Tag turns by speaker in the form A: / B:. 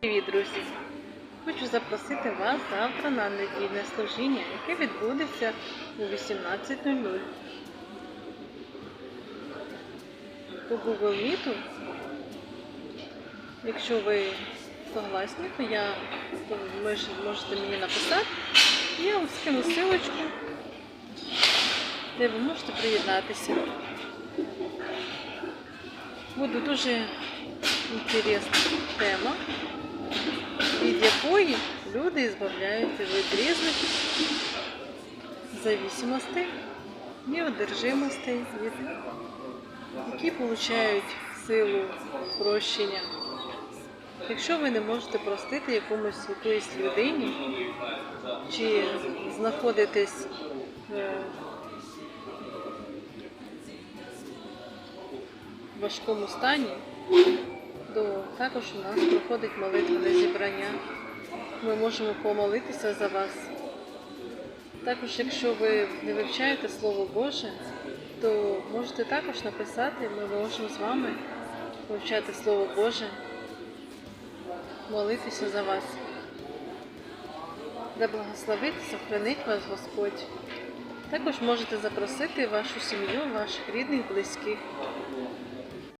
A: Привіт, друзі! Хочу запросити вас завтра на недільне служіння, яке відбудеться у 18.00. По Google Meet. Якщо ви согласні, то, я, то ви можете мені написати. Я вам скину силочку, де ви можете приєднатися. Буде дуже інтересна тема від якої люди збавляються від різних зависимостей і одержимостей, які получають силу прощення. Якщо ви не можете простити якомусь якоїсь людині, чи знаходитесь е, в важкому стані, то також у нас проходить молитвене зібрання. Ми можемо помолитися за вас. Також, якщо ви не вивчаєте Слово Боже, то можете також написати, ми можемо з вами вивчати Слово Боже, молитися за вас. Да благословить, сохранить вас Господь. Також можете запросити вашу сім'ю, ваших рідних, близьких.